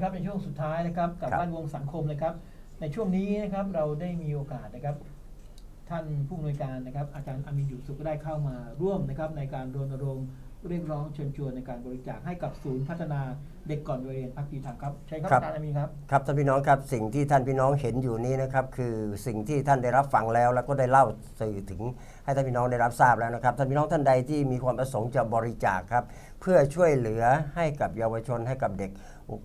นะครับในช่วงสุดท้ายนะครับกับครับบ้านวงสังคมนะครับ ในช่วงนี้นะครับเราได้มีโอกาสนะครับ ท่านผู้อำนวยการนะครับ อาจารย์อามีนอยู่สุขก็ได้เข้ามาร่วมนะครับในการรณรงค์ เรียกร้องเชิญชวนในการบริจาคให้กับศูนย์พัฒนาเด็กก่อนวัยเรียนพักดีธรรมครับใช่ครับครับ อาจารย์อามีนครับ ครับท่านพี่น้องครับสิ่งที่ท่านพี่น้องเห็นอยู่นี้นะครับคือสิ่งที่ท่านได้รับฟังแล้ว แล้วก็ได้เล่าสื่อถึงให้ท่านพี่น้องได้รับทราบแล้วนะครับท่านพี่น้องท่านใดที่มีความประสงค์จะบริจาคครับเพื่อช่วยเหลือให้กับเยาวชนให้กับเด็ก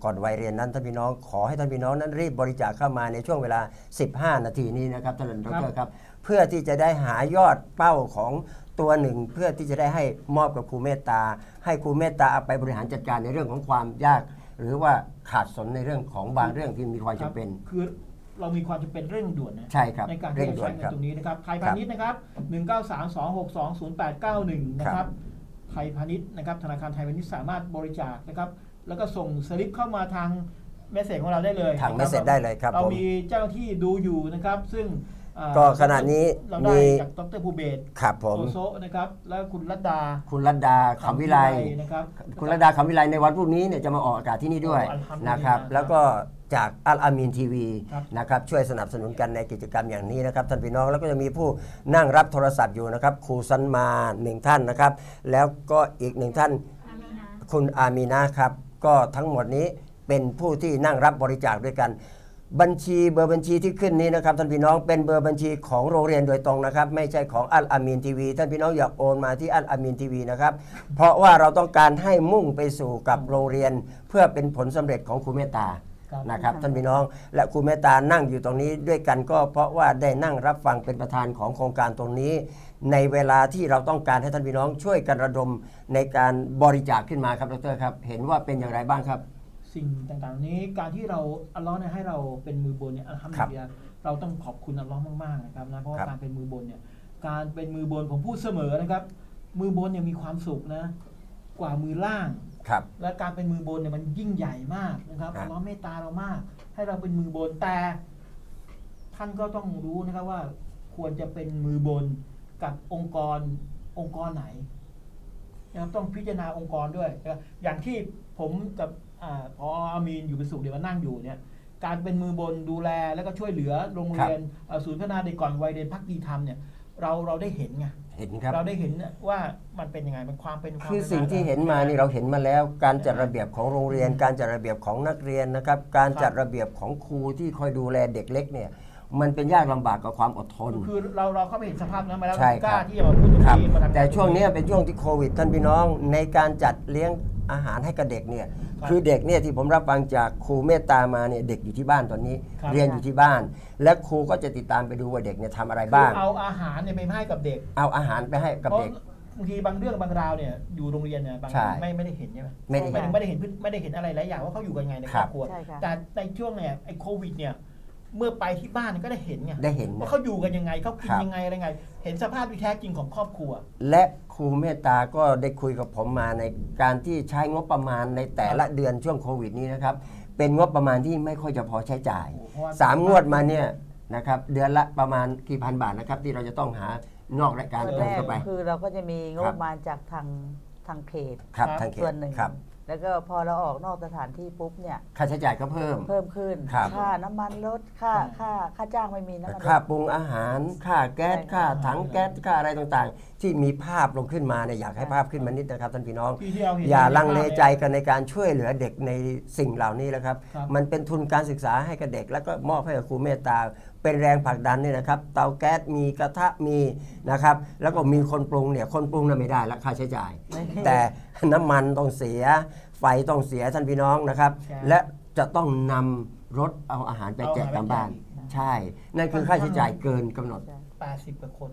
ก่อนวัยเรียนนั้นท่านพี่น้องขอให้ท่านพี่น้องนั้นรีบบริจาคเข้ามาในช่วงเวลา 15 นาทีนี้นะครับท่านดรครับ เพื่อที่จะได้หายอดเป้าของ ตัวหนึ่งเพื่อที่จะได้ให้มอบกับครูเมตตา ให้ครูเมตตาเอาไปบริหารจัดการในเรื่องของความยาก หรือว่าขาดสนในเรื่องของบางเรื่องที่มีความจำเป็น คือเรามีความจำเป็นเร่งด่วนนะใช่ครับในการเร่ที่งจะด่วใช้นเงิครันบตรงนี้นะครับไทยพาณิชย์นะครับ 1932620891 นะคครัรับบไทยพาณิชย์นะครับธนาคารไทยพาณิชย์สามารถบริจาคนะครับ แล้วก็ส่งสลิปเข้ามาทางเมสเซจของเราได้เลยทางนะคเมรัสเซจได้เลยครับเราผมมีเจ้าหน้าที่ดูอยู่นะครับ ซึ่งอ่า ก็ขณะนี้เราได้มีจากดรภูเบศรครับผมโอโซนะครับ แล้วคุณรัตดาคุณรัตดาคำวิไลนะครับคุณรัตดาคำวิไลในวันพรุ่งนี้เนี่ยจะมาออกอากาศที่นี่ด้วยโอ้อัลฮัมดุลิลลาฮ์นะครับแล้วก็จากอัลอามีนทีวีครับนะครับช่วยสนับสนุนกันในกิจกรรมอย่างนี้นะครับท่านพี่น้องแล้วก็จะมีผู้นั่งรับโทรศัพท์อยู่นะครับครูสันมาหนึ่งท่านนะครับ แล้วก็อีกหนึ่งท่านคุณอามีนาครับก็ทั้งหมดนี้เป็นผู้ที่นั่งรับบริจาคด้วยกัน บัญชีเบอร์บัญชีที่ขึ้นนี้นะครับท่านพี่น้องเป็นเบอร์บัญชีของโรงเรียนโดยตรงนะครับ ไม่ใช่ของอัลอามีนทีวีท่านพี่น้องอย่าโอนมาที่อัลอามีนทีวีนะครับ เพราะว่าเราต้องการให้มุ่งไปสู่กับโรงเรียน เพื่อเป็นผลสำเร็จของครูเมตตาครับ นะครับท่านพี่น้องและครูเมตตานั่งอยู่ตรงนี้ด้วยกันก็เพราะว่าได้นั่งรับฟังเป็นประธานของโครงการตรงนี้ ในเวลาที่เราต้องการให้ท่านพี่น้องช่วยกันระดมในการบริจาคขึ้นมาครับดรครับเห็นว่าเป็นอย่างไรบ้างครับ สิ่งต่างๆ นี้การที่เราอัลเลอฮ์เนี่ยให้เราเป็นมือบนเนี่ยอัลฮัมดุลิลลาห์เราต้องขอบคุณอัลเลอฮ์มากๆนะครับนะเพราะว่าครับ การเป็นมือบนเนี่ยการเป็นมือบนผมพูดเสมอนะครับ มือบนเนี่ยมีความสุขนะ กว่ามือล่าง ครับ และการเป็นมือบนเนี่ยมันยิ่งใหญ่มากนะครับครับ อัลเลอฮ์เมตตาเรามาก ให้เราเป็นมือบนแต่ ท่านก็ต้องรู้นะครับว่า ควรจะเป็นมือบนกับองค์กรองค์กรไหน นะครับต้องพิจารณาองค์กรด้วยนะครับอย่างที่ผมกับอาพออามีนอยู่เป็นสุขเดี๋ยวมานั่งอยู่เนี่ยการเป็นมือบนดูแลแล้วก็ช่วยเหลือโรงเรียนเอ่อศูนย์พัฒนาเด็กก่อนวัยเรียนพักดีธรรมเนี่ยเราเราได้เห็นไงเห็นครับ เราได้เห็นว่ามันเป็นยังไงมันความเป็นวามคือป็นสิ่งที่เห็นมานี่เราเห็นมาแล้ว การจัดระเบียบของโรงเรียน การจัดระเบียบของนักเรียนนะครับ การจัดระเบียบของครูที่คอยดูแลเด็กเล็กเนี่ย มันเป็นยากลำบากกับความอดทน คือเราเราเข้าไปเห็นสภาพนั้นมาแล้วใช่กครับล้าที่จะมาพูดตรงครับนี้มาทำ แต่ช่วงเนี้ยเป็นช่วงที่โควิดท่านพี่น้องในการจัดเลี้ยงอาหารให้กับเด็กเนี่ยคือเด็กเนี่ยที่ผมรับฟังจากครูเมตตามาเนี่ยเด็กอยู่ที่บ้านตอนนี้ ครับ เรียนอยู่ที่บ้าน และครูก็จะติดตามไปดูว่าเด็กเนี่ยทำอะไรคือบ้างเอาอาหารเนี่ยไปให้กับเด็กเอาอาหารไปให้กับเพราะเด็กบางทีบางเรื่องบางราวเนี่ยอยู่โรงเรียนเนี่ยบางใช่ไม่ไม่ได้เห็นใช่ไหมไม่ได้เห็นหายถึงไม่ได้เห็นพฤติไม่ได้เห็นอะไรหลายอย่างว่าเขาอยู่กันยังไงในคครัรอบบครัว ใช่ค่ะ แต่ในช่วงเนี่ยไอ้โควิดเนี่ย เมื่อไปที่บ้านก็ได้เห็นไงได้เห็น ว่าเขาอยู่กันยังไงเขากินครับยังไงอะไรไง เห็นสภาพที่แท้จริงของครอบครัว และครูเมตตาก็ได้คุยกับผมมาในการที่ใช้งบประมาณในแต่ละเดือนช่วงโควิดนี้นะครับ เป็นงบประมาณที่ไม่ค่อยจะพอใช้จ่ายโอ้โหเพราะว่าสามงวดมาเนี่ยนะครับเดือนละประมาณกี่พันบาทนะครับ ที่เราจะต้องหานอกรายการส่วนเติแรมกเข้าไป คือเราก็จะมีงครับบประมาณจากทางทางเขตครับครับทางเขตส่วนหนึ่งครับ แล้วก็พอเราออกนอกสถานที่ปุ๊บเนี่ย ค่าใช้จ่ายก็เพิ่ม เพิ่มขึ้น ครับ ค่าน้ำมันลดค่าใช่ค่าค่าจ้างไม่มีน้ำมันลดค่าปรุงอาหาร ค่าแก๊ส ใช่ค่าถังใช่แก๊ส ค่าอะไรต่างๆที่มีภาพลงขึ้นมาเนี่ยอยากให้ภาพขึ้นมานิดนะครับท่านพี่น้อง ที่ที่เราเห็นอย่าในลังเลภาพนี่ยใจกันในการช่วยเหลือเด็กในสิ่งเหล่านี้แล้วครับ ครับ มันเป็นทุนการศึกษาให้กับเด็ก แล้วก็มอบให้กับครูเมตตา เป็นแรงผลักดันเนี่ยนะครับ เตาแก๊สมีกระทะมีนะครับ แล้วก็มีคนปรุงเนี่ยคนปรุงน่ะไม่ได้แล้วค่าใช้จ่ายไม่แต่น้ำมันต้องเสีย ไฟต้องเสียท่านพี่น้องนะครับ ใช่ และจะต้องนำรถเอาอาหารไปแจกตามบ้าน ใช่ นั่นคือค่าใช้จ่ายเกินกำหนดแปดสิบกว่าคน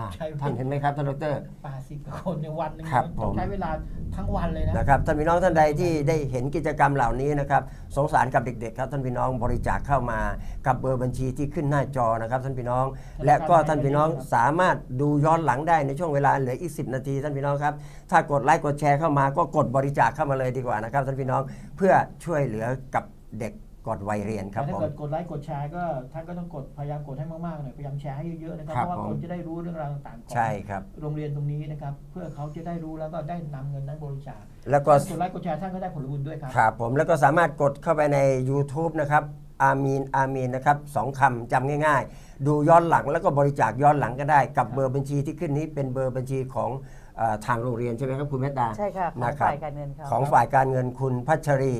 อ่าใช่ ท่านเห็นไหมครับท่านดรแปดสิบกว่าคนในวันหนึงครับต้องผมใช้เวลาทั้งวันเลยนะ นะครับท่านพี่น้องท่านใดที่ได้เห็นกิจกรรมเหล่านี้นะครับสงสารกับเด็กๆครับท่านพี่น้องบริจาคเข้ามากับเบอร์บัญชีที่ขึ้นหน้าจอนะครับท่านพี่น้อง และก็ท่านพี่น้องสามารถดูย้อนหลังได้ในช่วงเวลาเหลืออีก 10 นาทีท่านพี่น้องครับถ้ากดไลค์กดแชร์เข้ามาก็กดบริจาคเข้ามาเลยดีกว่านะครับท่านพี่น้องเพื่อช่วยเหลือกับเด็ก กดวัยเรียนครับแต่ผถ้ามเกิดกดไลค์กดแชร์ก็ท่านก็ต้องกดพยายามกดให้มากๆหน่อยพยายามแชร์ให้เยอะๆนะครับครัเพบราะว่าผม คนจะได้รู้เรื่องราวต่างๆของใช่ครับ โรงเรียนตรงนี้นะครับเพื่อเขาจะได้รู้แล้วก็ได้นำเงินนั้นบริจาคแล้วก็กดไลค์กดแชร์ท่านก็ได้ผลบุญด้วยครับครับผมแล้วก็สามารถกดเข้าไปใน YouTube นะครับอามีนอามีนนะครับสองคำจำง่ายๆ ดูย้อนหลังแล้วก็บริจาคย้อนหลังก็ได้กับเบอร์บัญชีที่ขึ้นนี้เป็นเบอร์บัญชีของเออทางโรงเรียนใช่ไหมครับคุณเมตตา ใช่ค่ะของนะครับ ฝ่ายการเงินเขา ของฝ่ายการเงินคุณพัชรี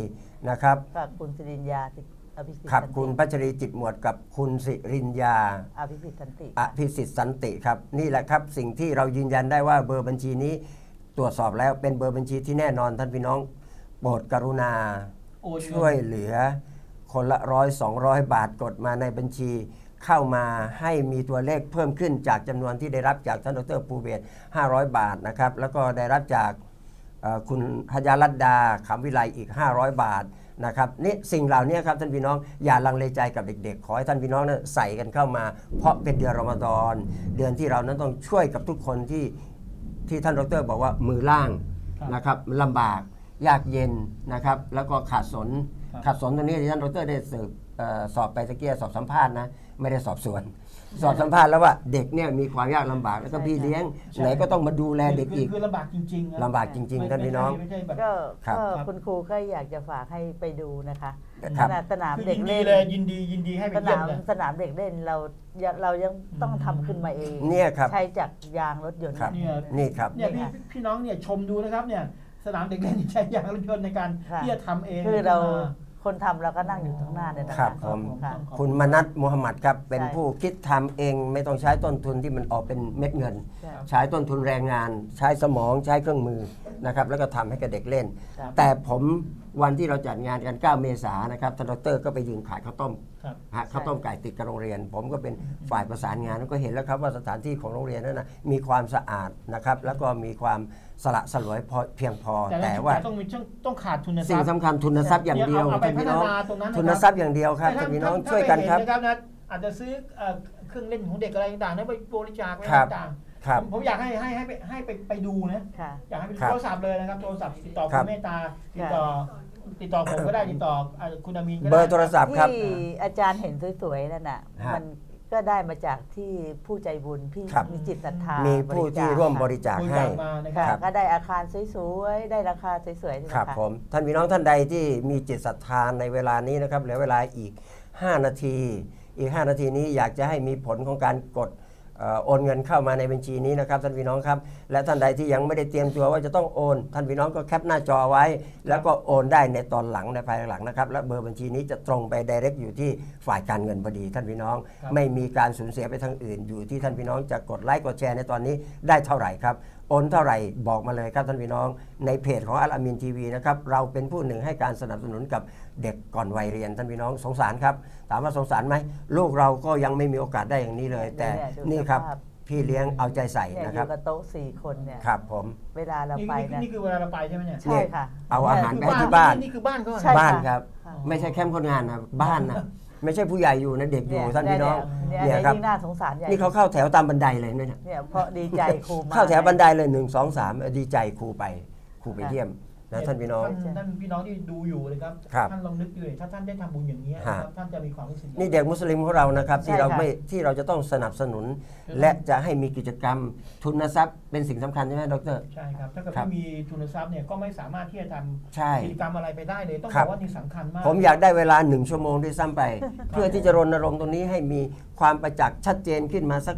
นะครับกับคุณสิรินยาติอภิสิทธิ์ครับสันติคุณพัชรีจิตหมวดกับคุณสิรินยา อภิสิทธิ์สันติอภิสิทธิ์สันติครับ นี่แหละครับสิ่งที่เรายืนยันได้ว่าเบอร์บัญชีนี้ ตรวจสอบแล้วเป็นเบอร์บัญชีที่แน่นอนท่านพี่น้องโปรดกรุณา โอนเงินช่วยเหลือคนละร้อยสองร้อยบาทกดมาในบัญชี เข้ามาให้มีตัวเลขเพิ่มขึ้นจากจำนวนที่ได้รับจากท่านดรภูเบศร500 บาทนะครับ แล้วก็ได้รับจากเอ่อ คุณพญารัตดาขำวิไลอีก 500 บาทนะครับนี่สิ่งเหล่านี้ครับท่านพี่น้องอย่าลังเลใจกับเด็กๆ ขอให้ท่านพี่น้องนั้นใส่กันเข้ามา เพราะเป็นเดือนรอมฎอนเดือนที่เรานั้นต้องช่วยกับทุกคนที่ที่ท่านดรบอกว่ามือล่างนะครับลำบากยากเย็นนะครับ แล้วก็ขาดสน ขัดสนตรงนี้ที่ท่านดรได้สืบเอ่อสอบไปตะเกียสอบสัมภาษณ์นะไม่ได้สอบสวน สอบสัมภาษณ์แล้วว่าเด็กเนี่ยมีความยากลำบากแล้วก็พี่เลี้ยงไหนก็ต้องมาดูแลเด็กคืออีกคือลำบากจริงๆนะลำบากจริงๆท่านพี่น้องไม่ใช่แบบก็ครับก็ครับคุณครูก็อยากจะฝากให้ไปดูนะคะครับขนาดสนามคือเด็กยินดีเล่นเลยยินดียินดีให้ไปสเยี่ยนามมเลยสนามเด็กเล่นเรายังเรายังต้องทำขึ้นมาเองเนี่ยครับใช้จากยางรถยนต์ครับเนี่ยนี่ครับเนี่ยพี่ค่ะพี่น้องเนี่ยชมดูนะครับเนี่ย สนามเด็กเล่นที่ใช้ยางรถยนต์ในการค่ะ ที่จะทำเองคือเราขึ้นมคนทำเราก็นั่งอยู่ข้างหน้าเนี่ยนะครัคะบผม ค่ะต้องขอบคุณมนัทมูฮัมหมัดครับ เป็นใช่ ผู้คิดทำเองไม่ต้องใช้ต้นทุนที่มันออกเป็นเม็ดเงิน ใช่ ใช้ต้นทุนแรงงาน ใช้สมองใช้เครื่องมือนะครับแล้วก็ทำให้กับเด็กเล่น ครับ แต่ผมวันที่เราจัดงานกัน 9 เมษายนนะครับท่านดรก็ไปยืนขายข้าวต้มครับ ฮะข้าวต้มไก่ติดกับโรงเรียน ผมก็เป็นฝ่ายประสานงานแล้วก็เห็นแล้วครับว่าสถานที่ของโรงเรียนนั้นนะมีความสะอาดนะครับ แล้วก็มีความสละสลวยพอเพียงพอ แต่แต่ว่าต้องมีต้องต้องขาดทุนทรัสิ่งพย์ สำคัญทุนทรัพย์อย่างเดียวเอาไปท่านพี่น้องพัฒนาตรงนั้นนะครับ ทุนทรัพย์อย่างเดียวครับท่านพี่น้องช่วยกันครับ ถ้าไปเห็นะครับนะอาจจะซื้อเอ่อเครื่องเล่นของเด็กอะไรต่างๆนั้นไปบริจาคไว้ครับ ต่าง ครับๆผมผมอยากให้ให้ให้ไปให้ไปไปดูนะ ค่ะ อยากให้ไปดูครับโทรศัพท์เลยนะครับโทรศัพท์ติดต่อครัคุบณเมตตาติดต่อติดต่อผมก็ได้ติดต่ออ่าคุณอามีนก็ได้ เบอร์โทรศัพท์ครับ ที่อาจารย์เห็นสวยๆนั่นน่ะ ฮะมันก็ได้มาจากที่ผู้ใจบุญที่ครับ มีจิตศรัทธามีมีผู้ที่ร่วมบริจาคบริให้จาคมานะคค่ะรับก็ได้อาคารสวยๆได้ราคาสวยๆนี่แหครัละบค่ะ ผมท่านพี่น้องท่านใดที่มีจิตศรัทธาในเวลานี้นะครับเหลือเวลาอีก 5 นาที อีก 5 นาทีนี้อยากจะให้มีผลของการกดเอ่อ โอนเงินเข้ามาในบัญชีนี้นะครับท่านพี่น้องครับ และท่านใดที่ยังไม่ได้เตรียมตัวว่าจะต้องโอน ท่านพี่น้องก็แคปหน้าจอไว้ แล้วก็โอนได้ในตอนหลังในภายหลังนะครับ และเบอร์บัญชีนี้จะตรงไป direct อยู่ที่ฝ่ายการเงินพอดีท่านพี่น้องครับไม่มีการสูญเสียไปทางอื่น อยู่ที่ท่านพี่น้องจะกดไลค์กดแชร์ในตอนนี้ได้เท่าไหร่ครับ โอนเท่าไหร่บอกมาเลยครับท่านพี่น้อง ในเพจของอัลอามินทีวีนะครับเราเป็นผู้หนึ่งให้การสนับสนุนกับเด็กก่อนวัยเรียนท่านพี่น้องสงสารครับถามว่าสงสารไหมลูกเราก็ยังไม่มีโอกาสได้อย่างนี้เลย แต่เนี่ยดูนี่ครับสภาพพี่เลี้ยงเอาใจใส่เนี่ยนะอครับยู่กับโต๊ะสี่คนเนี่ย ครับผมเวลาเรานี่ไปนี่นะนี่คือเวลาเราไปใช่ไหมเนี่ย ใช่ค่ะ เอาอาหารคืไปให้ที่บ้าน นี่คือบ้านเขาเหรอ ใช่ บ้านครับ ค่ะ ไม่ใช่แคมป์คนงานนะบ้านนะ ไม่ใช่ผู้ใหญ่อยู่นะเด็กอยู่ท่านพี่น้องเนี่ยเนี่ยเนี่ยครับ ยิ่งน่าสงสารใหญ่นี่เขาเข้าแถวตามบันไดเลยเนี่ยเนี่ยเพราะดีใจครูมา เข้าแถวบันไดเลยหนึ่งสองสามดีใจครูไปครูไปเยี่ยม นะท่านพี่น้องท่านท่านพี่น้องที่ดูอยู่เลยครับครับท่านลองนึกดูเลยถ้าท่านได้ทำบุญอย่างนี้ยนะครับฮะท่านจะมีความรู้สึกนี่เด็กมุสลิมของเรานะครับ ที่ใช่เราค่ะไม่ที่เราจะต้องสนับสนุน และจะให้มีกิจกรรมทุนทรัพย์เป็นสิ่งสำคัญใช่ไหมดร ใช่ครับ ถ้าเกิดครับ ไม่มีทุนทรัพย์เนี่ยก็ไม่สามารถที่จะทใช่ำกิจกรรมอะไรไปได้เลย ต้องครับบอกว่านี่สำคัญมาก ผมอยากได้เวลาหนึ่งชั่วโมงด้วยซ้ำไป เพื่อที่จะรณรงค์ตรงนี้ให้มีความประจักษ์ชัดเจนขึ้นมาสัก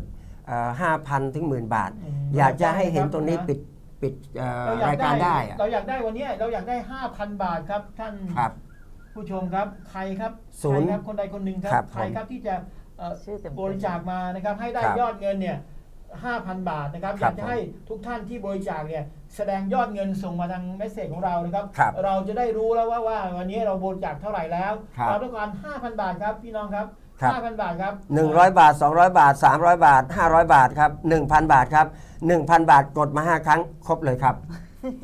ห้าพันถึงหมื่นบาท อืมอยากจะให้เห็นตรงนี้ปิด ปิดเอ่อเราอยารากยการได้อะเราอยากได้วันเนี้ยเราอยากได้ 5,000 บาทครับ ท่านครับ ผู้ชมครับใครครับศูนย์ใครครับคนใดคนหนึ่งคครัรับบใครครับที่จะเอ่อชื่อเต็มๆ บริจาคมานะครับ ให้ได้ครับยอดเงินเนี่ย5,000 บาทนะครับคอรัยาบกจะให้ทุกท่านที่บริจาคเนี่ยแสดงยอดเงินส่งมาทางเมสเซจของเรานะครับ ครับ เราจะได้รู้แล้วว่าว่าวันนี้เราบริจาคเท่าไหร่แล้ว ครับ เราต้องการ 5,000 บาทครับพี่น้องครับ ครับ 5,000 บาทครับ100 บาท 200 บาท 300 บาท 500 บาทครับ 1,000 บาทครับ 1,000 บาทกดมา 5 ครั้งครบเลยครับ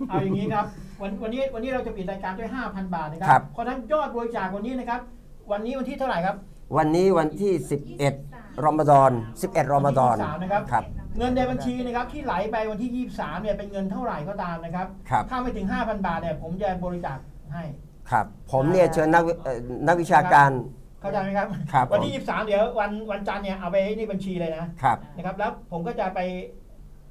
เอาอย่างนี้ครับวันวันนี้วันนี้เราจะปิดรายการด้วย 5,000 บาทนะคครัรับ เพราะฉะนั้นยอดบริจาควันนี้นะครับ วันนี้วันที่เท่าไหร่ครับ วันนี้วันที่ 11รอมฎอน 11รอมฎอนวันที่23นะครับ ครับ เงินในบัญชีนะครับที่ไหลไปวันที่ 23เนี่ยเป็นเงินเท่าไหร่ก็ตามนะครับ ครับ ถ้าไม่ถึง 5,000 บาทเนี่ยผมจะบริจาคให้ ครับ ผมเนี่ยเชิญนักวิเอ่อนักวิชาการ เข้าใจไหมครับ ครับวันผมที่ 23 เดี๋ยววันวันจันทร์เนี่ยเอาไปนี่บัญชีเลยนะครับ นะครับ แล้วผมก็จะไป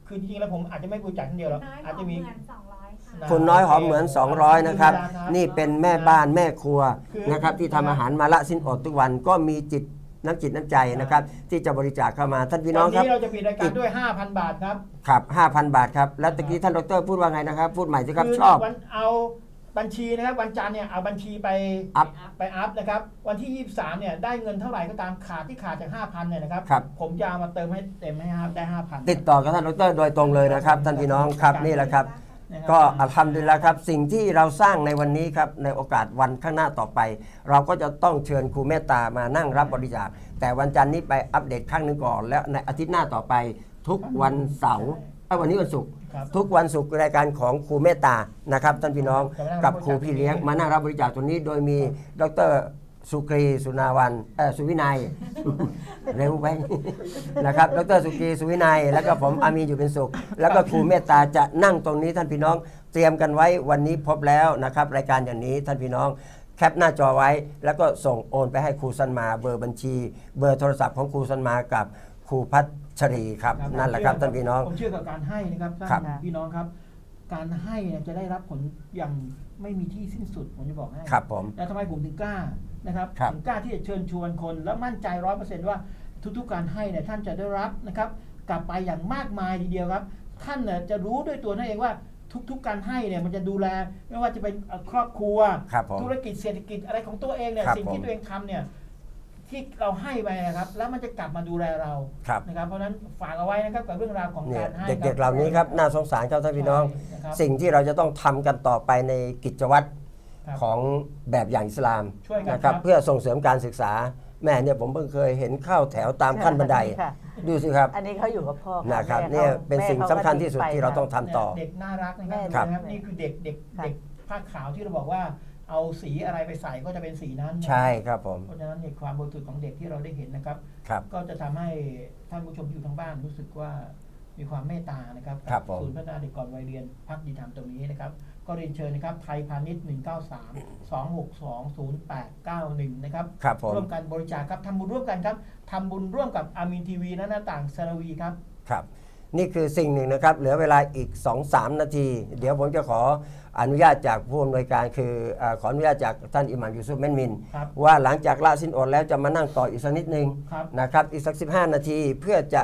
คือจริงๆแล้วผมอาจจะไม่บริจาคคนเดียวหรอกน้อยอาจขจะองมีเหมือนสองร้อยค่ะนะคุณน้อยหอมเหมือน 200 นะครับ นี่เป็นแม่บ้านแม่ครัวคือนะครับ ที่ทำอาหารมาละสิ้นอดทุกวันก็มีจิตน้ำจิตน้ำใจนะครับ ที่จะบริจาคเข้ามาท่านพี่น้องวันครับนี้เราจะปิดรายการด้วย 5,000 บาทครับ ครับ 5,000 บาทครับ แล้วตะกี้ท่านดรพูดว่าไงนะครับ พูดใหม่สิครับคืชอบ วันเอา บัญชีนะครับวันจันทร์เนี่ยเอาบัญชีไปอัพ ไปอัพนะครับวันที่ 23เนี่ยได้เงินเท่าไหร่ก็ตามขาดที่ขาดจาก 5,000เนี่ยนะครับ ครับ ผมจะเอามาเติมให้เต็มให้ครับได้ 5,000 ติดต่อกับท่านดรโดยตรงเลยนะครับท่านพี่น้องครับนี่แหละครับนะครับ ก็อัลฮัมดุลิลละครับ สิ่งที่เราสร้างในวันนี้ครับ ในโอกาสวันข้างหน้าต่อไป เราก็จะต้องเชิญครูเมตตามานั่งรับบริจาคแต่วันจันทร์นี้ไปอัปเดตครั้งหนึ่งก่อน แล้วในอาทิตย์หน้าต่อไป ทุกวันเสาร์เอ้ยวันนี้วันศุกร์ครับ ทุกวันศุกร์รายการของครูเมตตานะครับท่านพี่น้องกับครูพี่เลี้ยงมานั่งรับบริจาคตัวนี้โดยมีดร สุกรีสุนาวันเออสุวินัย เร็วไป นะครับดรสุกรีสุวินัย แล้วก็ผมอามีนอยู่เป็นสุข แล้วก็ครูเมตตาจะนั่งตรงนี้ท่านพี่น้อง เตรียมกันไว้วันนี้พบแล้วนะครับ รายการอย่างนี้ท่านพี่น้องแคปหน้าจอไว้ แล้วก็ส่งโอนไปให้ครูสันมาเบอร์บัญชี เบอร์โทรศัพท์ของครูสันมากับครูพัชรีครับครับนั่นแหละครับท่านพี่น้อง ผมเชื่อกับการให้นะครับครัท่าบนพี่น้องครับ การให้เนี่ยจะได้รับผลอย่างไม่มีที่สิ้นสุดผมจะบอกให้ครับผม แล้วทำไมผมถึงกล้านะครับครับ ถึงกล้าที่จะเชิญชวนคน แล้วมั่นใจร้อยเปอร์เซนต์ว่าทุกๆการให้เนี่ยท่านจะได้รับนะครับกลับไปอย่างมากมายทีเดียวครับ ท่านเนี่ยจะรู้ด้วยตัวท่านเองว่าทุกๆการให้เนี่ยมันจะดูแล ไม่ว่าจะเป็นเอ่อครอบครัว ครับผม ธุรกิจเศรษฐกิจอะไรของตัวเองเนี่ยครับสิ่งผมที่ตัวเองทำเนี่ย ที่เราให้ไปนะครับ แล้วมันจะกลับมาดูแลเราครับ นะครับ เพราะฉะนั้นฝากเอาไว้นะครับกับเรื่องราวของเนี่กายรให้เด็กๆ เหล่านี้ครับน่าสงสารครับท่านพี่น้อง ใช่นะครับสิ่งที่เราจะต้องทำกันต่อไปในกิจวัตรครับ ของแบบอย่างอิสลามช่วยกันนะครับ ครับ เพื่อส่งเสริมการศึกษาแม่เนี่ยผมเพิ่งเคยเห็นเข้าแถวตามขั้นบันได ค่ะดูสิครับอันนี้เขาอยู่กับพ่อนะครับแม่ขาเนี่ยเป็นแม่สิ่งขาสำคัญก็ที่สุดไปที่เราต้องทำต่อ เด็กน่ารักนะครับแม่ครับ นะครับนี่คือเด็กเด็กครับเด็กผ้าขาวที่เราบอกว่า เอาสีอะไรไปใส่ก็จะเป็นสีนั้นใช่ครับผม เพราะฉะนั้นเนี่ยความบริสุทธิ์ของเด็กที่เราได้เห็นนะครับ ครับ ก็จะทำให้ท่านผู้ชมที่อยู่ทางบ้านรู้สึกว่ามีความเมตตานะครับครับผม ศูนย์พัฒนาเด็กก่อนวัยเรียนพักดีธรรมตรงนี้นะครับ ก็เรียนเชิญนะครับไทยพาณิชย์ 193 262 0891 นะครับ ครับผม ร่วมกันบริจาคครับทำบุญร่วมกันครับทำบุญร่วมกับอามีนทีวีและหน้าต่างสารวีครับ ครับ นี่คือสิ่งหนึ่งนะครับ เหลือเวลาอีก 2-3 นาที เดี๋ยวผมจะขออนุญาตจากผู้อำนวยการคือเอ่อขออนุญาตจากท่านอิหม่ามยูซุฟเมนมิน ครับว่าหลังจากละสิ้นอดแล้วจะมานั่งต่ออีกสักนิดนึงครับ นะครับอีกสัก 15 นาทีเพื่อจะ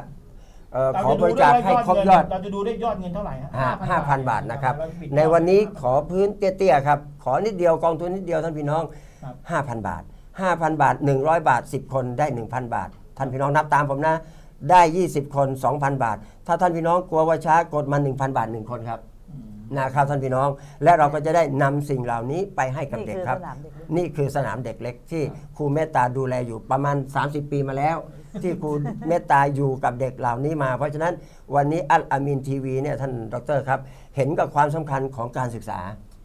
เอ่อเราขอจะบดูริด้จาวยคว่าให้ยอดครบเงินยอด เราจะดูได้ยอดเงินเท่าไหร่ฮะห้าพันบาทนะครับเราจะปิดในวันนี้ยอดขอพื้นเตี้ยๆครับ ขอนิดเดียวกองทุนนิดเดียวท่านพี่น้อง ครับ 5,000 บาท 5,000 บาท 100 บาท 10 คนได้ 1,000 บาท ท่านพี่น้องนับตามผมนะ ได้ 20 คน 2,000 บาท ถ้าท่านพี่น้องกลัวว่าช้ากดมา 1,000 บาท 1 คนครับอืมนะครับท่านพี่น้องและเราก็จะได้นำสิ่งเหล่านี้ไปให้กับนี่เด็กคือครับสนามเด็กเล็กนี่คือสนามเด็กเล็กที่ครูเมตตาดูแลอยู่ประมาณ 30 ปีมาแล้ว ที่ครูเมตตาอยู่กับเด็กเหล่านี้มา เพราะฉะนั้นวันนี้อัลอามินทีวีเนี่ยท่านดรครับ เห็นกับความสำคัญของการศึกษา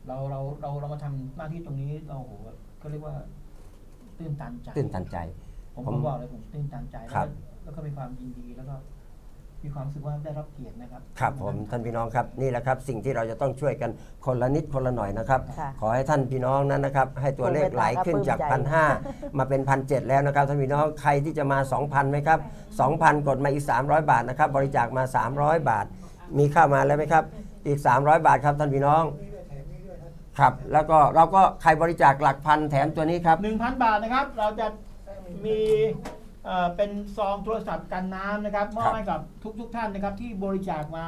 เราเราเราเรามาทำหน้าที่ตรงนี้เราโอ้โหก็เรียกว่า ตื้นตันใจตื่นตันใจ ผมผมผมบอกเลยผมตื้นตันใจครับ แล้วก็แล้วก็มีความยินดีแล้วก็มีความรู้สึกว่าได้รับเกียรตินะครับ ครับผมท่านพี่น้องครับนี่แหละครับสิ่งที่เราจะต้องช่วยกันคนละนิดคนละหน่อยนะครับ ค่ะขอให้ท่านพี่น้องนั้นนะครับให้ตัวเลขไหลขึ้นจากปลื้พันมใจห้ามาเป็นพันเแล้วนะครับท่านพี่น้องใครที่จะมา 2,000ไหมครับ2,000 กดมาอีก 300 บาทนะครับบริจาคมา 300 บาท มีเข้ามาแล้วไหมครับอีก 300 บาทครับท่านพี่น้องครับแล้วก็เราก็ใครบริจาคหลักพันแถมตัวนี้ครับหนึ่งพันบาทนะครับ เราจะมี เอ่อเป็นซองโทรศัพท์กันน้ำนะครับมอบให้กับทุกทุกๆท่านนะครับที่บริจาคมา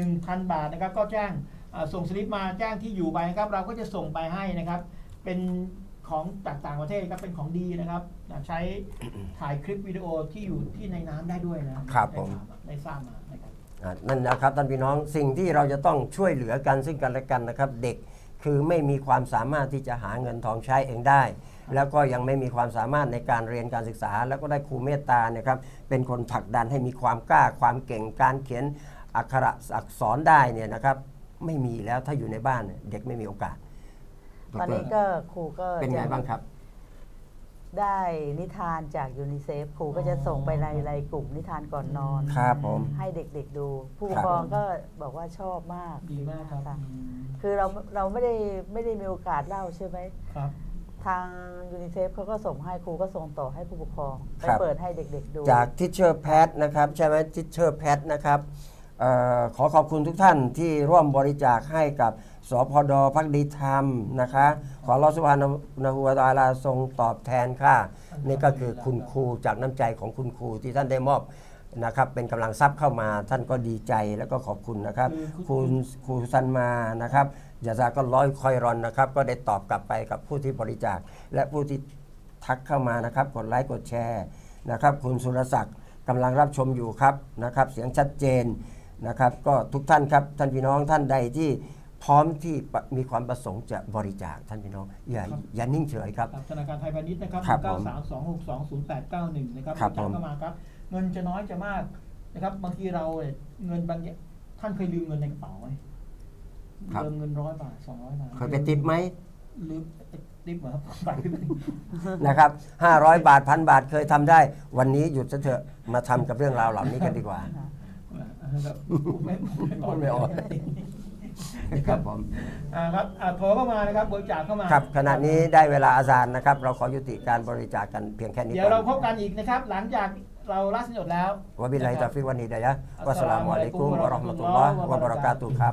1,000 บาทนะครับ ก็แจ้งเอ่อส่งสลิปมาแจ้งที่อยู่ไปนะครับ เราก็จะส่งไปให้นะครับ เป็นของจากต่างประเทศครับเป็นของดีนะครับใช้ถ่ายคลิปวิดีโอที่อยู่ที่ในน้ำได้ด้วยนะครับผม ได้ทราบมานะครับ อะนั่นนะครับท่านพี่น้องสิ่งที่เราจะต้องช่วยเหลือกันซึ่งกันและกันนะครับ เด็ก คือไม่มีความสามารถที่จะหาเงินทองใช้เองได้ แล้วก็ยังไม่มีความสามารถในการเรียนการศึกษา แล้วก็ได้ครูเมตตาเนะครับเป็นคนผลักดันให้มีความกล้าความเก่งการเขียนอักขระอักษรได้เนี่ยนะครับไม่มีแล้วถ้าอยู่ในบ้านเนี่ยเด็กไม่มีโอกาส ตอนนี้ก็ครูก็เป็นไงจะ บ้างครับ ได้นิทานจากยูนิเซฟครูก็จะส่งไปในในกลุ่มนิทานก่อนนอน ครับผม ให้เด็กๆดู ผู้ปครักบครองก็บอกว่าชอบมากดีมากครับะอืมคือเราเราไม่ได้ไม่ได้มีโอกาสเล่าใช่ไหมครับ ทางยูนิเซฟเขาก็ส่งให้ครูก็ส่งต่อให้ผู้ปกครอง ไปครับ เปิดให้เด็กๆดู จากทิชเชอร์แพทนะครับ ใช่ไหมทิชเชอร์แพทนะครับเออขอขอบคุณทุกท่านที่ร่วมบริจาคให้กับสพดพักดีธรรมนะคะ ขอรอสุภานาหัวตาลาทรงตอบแทนค่ะ นี่ก็คือคุณครูจากน้ำใจของคุณครูที่ท่านได้มอบนะครับเป็นกำลังทรัพย์เข้ามาท่านก็ดีใจแล้วก็ขอบคุณนะครับคือคุณครูซันมานะครับยาซาก็ร้อยคอยรอนนะครับ ก็ได้ตอบกลับไปกับผู้ที่บริจาค และผู้ที่ทักเข้ามานะครับ กดไลค์กดแชร์นะครับ คุณสุรศักดิ์กำลังรับชมอยู่ครับนะครับ เสียงชัดเจน นะครับ ก็ทุกท่านครับท่านพี่น้องท่านใดที่พร้อมที่มีความประสงค์จะบริจาคท่านพี่น้องอย่าอย่านิ่งเฉยครับครับธนาคารไทยพาณิชย์นะครับครับผม932620891นะครับครับจ่ายผม เข้ามาครับ เงินจะน้อยจะมากนะครับบางทีเราเนี่ยเงินบางอย่างท่านเคยลืมเงินในกระเป๋าไหมลืมเงินร้อยบาทสองร้อยบาทเคยไปติปไหมลืมติปเหรอครับไปไม่เป็นนะครับ500 บาทพันบาทเคยทำได้ วันนี้หยุดซะเถอะมาทำกับเรื่องราวเหล่านี้กันดีกว่า ครับไม่พูดไม่ออก ครับผมอ่าครับอ่าโทรเข้ามานะครับบริจาคเข้ามาครับขณะนี้ได้เวลาอาจารย์นะครับ เราขอยุติการบริจาคกันเพียงแค่นี้เดี๋ยวก่เราอนพบกันอีกนะครับ หลังจากเราละสนดแล้ววะบิลลาฮิตอฟิกวันนี้ดายะห์วัสสลามุอะลัยกุมวะเราะห์มะตุลลอฮ์วะบะเราะกาตุฮ์ครับ